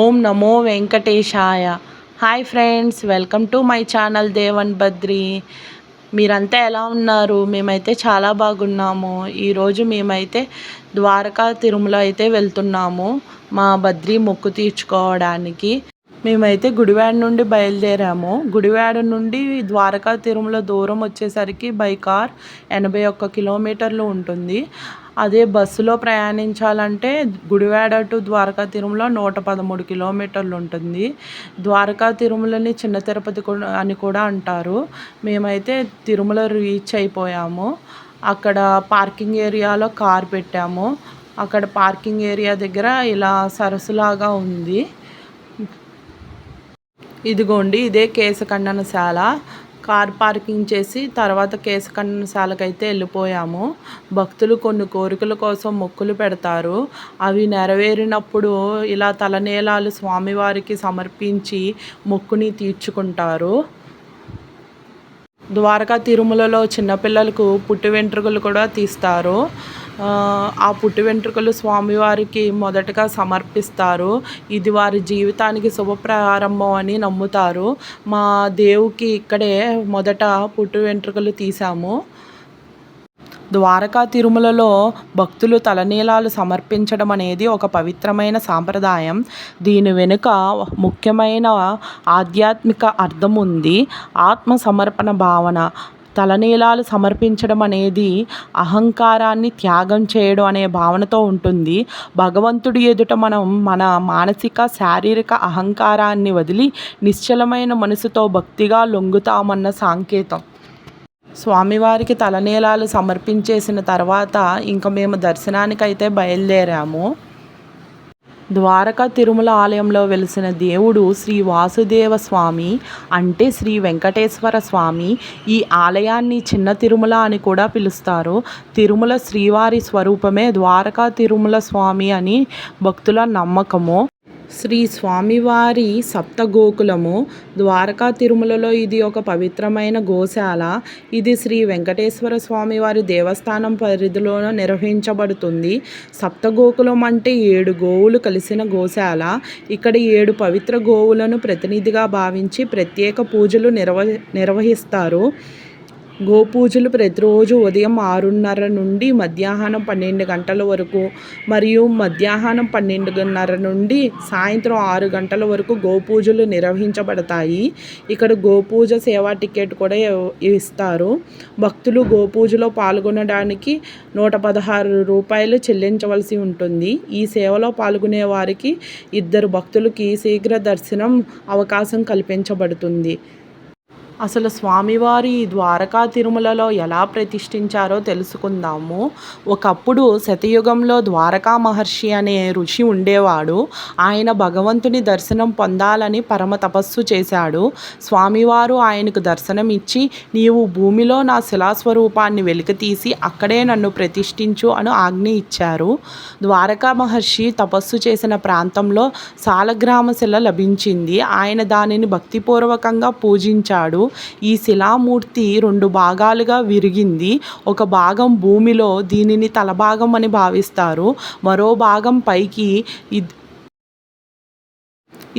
ఓం నమో వెంకటేశాయ. Hi friends welcome to my channel Devan Badri. మీరంతా ఎలా ఉన్నారు? మేమైతే చాలా బాగున్నాము. ఈరోజు మేమైతే ద్వారకా తిరుమల అయితే వెళ్తున్నాము మా బద్రి మొక్కు తీర్చుకోవడానికి. మేమైతే గుడివాడ నుండి బయలుదేరాము. గుడివాడ నుండి ద్వారకా తిరుమల దూరం వచ్చేసరికి బై కార్ ఎనభై ఒక్క కిలోమీటర్లు ఉంటుంది. అదే బస్సులో ప్రయాణించాలంటే గుడివాడ టు ద్వారకా తిరుమల నూట పదమూడు కిలోమీటర్లు ఉంటుంది. ద్వారకా తిరుమలని చిన్న తిరుపతి అని కూడా అంటారు. మేమైతే తిరుమల రీచ్ అయిపోయాము. అక్కడ పార్కింగ్ ఏరియాలో కార్ పెట్టాము. అక్కడ పార్కింగ్ ఏరియా దగ్గర ఇలా సరస్సులాగా ఉంది. ఇదిగోండి ఇదే కేశఖండనశాల కార్ పార్కింగ్ చేసి తర్వాత కేశఖండనశాలకైతే వెళ్ళిపోయాము. భక్తులు కొన్ని కోరికల కోసం మొక్కులు పెడతారు. అవి నెరవేరినప్పుడు ఇలా తలనీలాలు స్వామివారికి సమర్పించి మొక్కుని తీర్చుకుంటారు. ద్వారకా తిరుమలలో చిన్నపిల్లలకు పుట్టి వెంట్రుకలు కూడా తీస్తారు. ఆ పుట్టి వెంట్రుకలు స్వామివారికి మొదటగా సమర్పిస్తారు. ఇది వారి జీవితానికి శుభ ప్రారంభం అని నమ్ముతారు. మా దేవుకి ఇక్కడే మొదట పుట్టి వెంట్రుకలు తీసాము ద్వారకా తిరుమలలో భక్తులు తలనీలాలు సమర్పించడం అనేది ఒక పవిత్రమైన సాంప్రదాయం. దీని వెనుక ముఖ్యమైన ఆధ్యాత్మిక అర్థం ఉంది ఆత్మ సమర్పణ భావన. తలనీలాలు సమర్పించడం అనేది అహంకారాన్ని త్యాగం చేయడం అనే భావనతో ఉంటుంది. భగవంతుడి ఎదుట మనం మన మానసిక శారీరక అహంకారాన్ని వదిలి నిశ్చలమైన మనసుతో భక్తిగా లొంగుతామన్న సాంకేతం. స్వామివారికి తలనీలాలు సమర్పించేసిన తర్వాత ఇంకా మేము దర్శనానికైతే బయలుదేరాము. ద్వారకా తిరుమల ఆలయంలో వెలిసిన దేవుడు శ్రీ వాసుదేవ స్వామి అంటే శ్రీ వెంకటేశ్వర స్వామి. ఈ ఆలయాన్ని చిన్న తిరుమల అని కూడా పిలుస్తారు. తిరుమల శ్రీవారి స్వరూపమే ద్వారకా తిరుమల స్వామి అని భక్తుల నమ్మకము. శ్రీ స్వామివారి సప్తగోకులము ద్వారకా తిరుమలలో ఇది ఒక పవిత్రమైన గోశాల. ఇది శ్రీ వెంకటేశ్వర స్వామివారి దేవస్థానం పరిధిలో నిర్వహించబడుతుంది. సప్తగోకులం అంటే ఏడు గోవులు కలిసిన గోశాల. ఇక్కడ ఏడు పవిత్ర గోవులను ప్రతినిధిగా భావించి ప్రత్యేక పూజలు నిర్వ నిర్వహిస్తారు. గోపూజలు ప్రతిరోజు ఉదయం ఆరున్నర నుండి మధ్యాహ్నం పన్నెండు గంటల వరకు మరియు మధ్యాహ్నం పన్నెండున్నర నుండి సాయంత్రం ఆరు గంటల వరకు గోపూజలు నిర్వహించబడతాయి. ఇక్కడ గోపూజ సేవా టికెట్ కూడా ఇస్తారు. భక్తులు గోపూజలో పాల్గొనడానికి నూట పదహారు రూపాయలు చెల్లించవలసి ఉంటుంది. ఈ సేవలో పాల్గొనే వారికి ఇద్దరు భక్తులకి శీఘ్ర దర్శనం అవకాశం కల్పించబడుతుంది. అసలు స్వామివారి ద్వారకా తిరుమలలో ఎలా ప్రతిష్ఠించారో తెలుసుకుందాము. ఒకప్పుడు శతయుగంలో ద్వారకా మహర్షి అనే ఋషి ఉండేవాడు. ఆయన భగవంతుని దర్శనం పొందాలని పరమ తపస్సు చేశాడు. స్వామివారు ఆయనకు దర్శనం ఇచ్చి నీవు భూమిలో నా శిలాస్వరూపాన్ని వెలికితీసి అక్కడే నన్ను ప్రతిష్ఠించు అని ఆజ్ఞ ఇచ్చారు. ద్వారకా మహర్షి తపస్సు చేసిన ప్రాంతంలో సాలగ్రామ శిల లభించింది. ఆయన దానిని భక్తిపూర్వకంగా పూజించాడు. ఈ శిలామూర్తి రెండు భాగాలుగా విరిగింది. ఒక భాగం భూమిలో దీనిని తలభాగం అని భావిస్తారు. మరో భాగం పైకి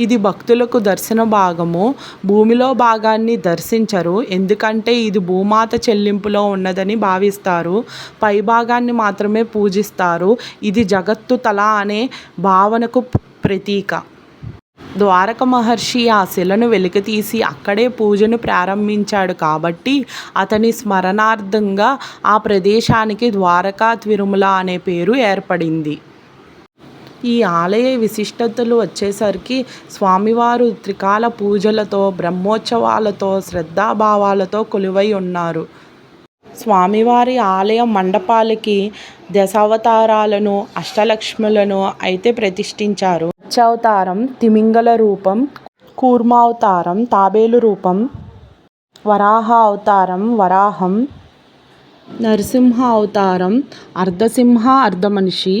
ఇది భక్తులకు దర్శన భాగము. భూమిలో భాగాన్ని దర్శించరు. ఎందుకంటే ఇది భూమాత చెల్లింపులో ఉన్నదని భావిస్తారు. పై భాగాన్ని మాత్రమే పూజిస్తారు. ఇది జగత్తు తల అనే భావనకు ప్రతీక. ద్వారక మహర్షి ఆ శిలను వెలికితీసి అక్కడే పూజను ప్రారంభించాడు కాబట్టి అతని స్మరణార్థంగా ఆ ప్రదేశానికి ద్వారకా తిరుమల అనే పేరు ఏర్పడింది. ఈ ఆలయ విశిష్టతలు వచ్చేసరికి స్వామివారు త్రికాల పూజలతో బ్రహ్మోత్సవాలతో శ్రద్ధాభావాలతో కొలువై ఉన్నారు. స్వామివారి ఆలయ మండపాలకి దశావతారాలను అష్టలక్ష్ములను అయితే ప్రతిష్ఠించారు. మత్స్యావతారం తిమింగల రూపం కూర్మావతారం తాబేలు రూపం వరాహ అవతారం వరాహం నరసింహ అవతారం అర్ధసింహ అర్ధమనిషి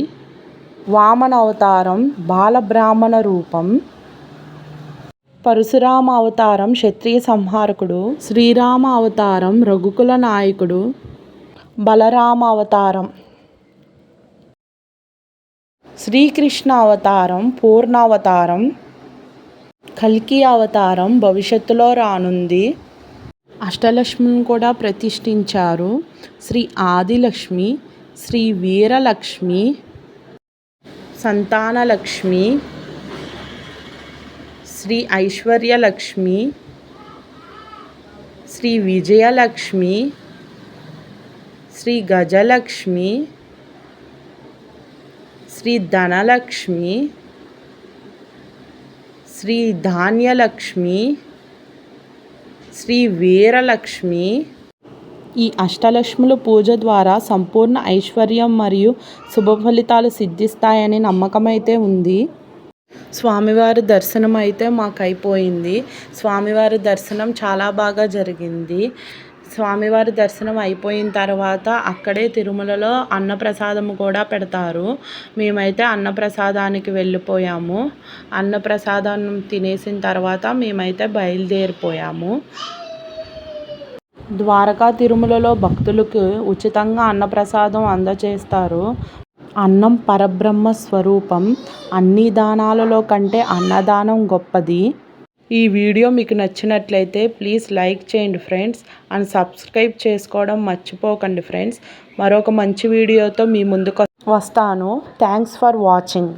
వామన అవతారం బాలబ్రాహ్మణ రూపం పరశురామ అవతారం క్షత్రియ సంహారకుడు శ్రీరామ అవతారం రఘుకుల నాయకుడు బలరామ అవతారం శ్రీకృష్ణ అవతారం పూర్ణావతారం కల్కి అవతారం భవిష్యత్తులో రానుంది. అష్టలక్ష్మిని కూడా ప్రతిష్ఠించారు. శ్రీ ఆదిలక్ష్మి శ్రీ వీరలక్ష్మి సంతానలక్ష్మి శ్రీ ఐశ్వర్యలక్ష్మి శ్రీ విజయలక్ష్మి శ్రీ గజలక్ష్మి శ్రీ ధనలక్ష్మి శ్రీ ధాన్యలక్ష్మి శ్రీ వీరలక్ష్మి. ఈ అష్టలక్ష్ముల పూజ ద్వారా సంపూర్ణ ఐశ్వర్యం మరియు శుభ ఫలితాలు సిద్ధిస్తాయని నమ్మకం అయితే ఉంది. స్వామివారి దర్శనం అయితే మాకు అయిపోయింది స్వామివారి దర్శనం చాలా బాగా జరిగింది. స్వామివారి దర్శనం అయిపోయిన తర్వాత అక్కడే తిరుమలలో అన్నప్రసాదము కూడా పెడతారు. మేమైతే అన్నప్రసాదానికి వెళ్ళిపోయాము. అన్నప్రసాదం తినేసిన తర్వాత మేమైతే బయలుదేరిపోయాము. ద్వారకా తిరుమలలో భక్తులకు ఉచితంగా అన్నప్రసాదం అందజేస్తారు అన్నం పరబ్రహ్మ స్వరూపం అన్ని దానాలలో కంటే అన్నదానం గొప్పది. ఈ వీడియో మీకు నచ్చినట్లయితే ప్లీజ్ లైక్ చేయండి ఫ్రెండ్స్ అండ్ సబ్స్క్రైబ్ చేసుకోవడం మర్చిపోకండి ఫ్రెండ్స్. మరొక మంచి వీడియోతో మీ ముందుకు వస్తాను. Thanks for watching.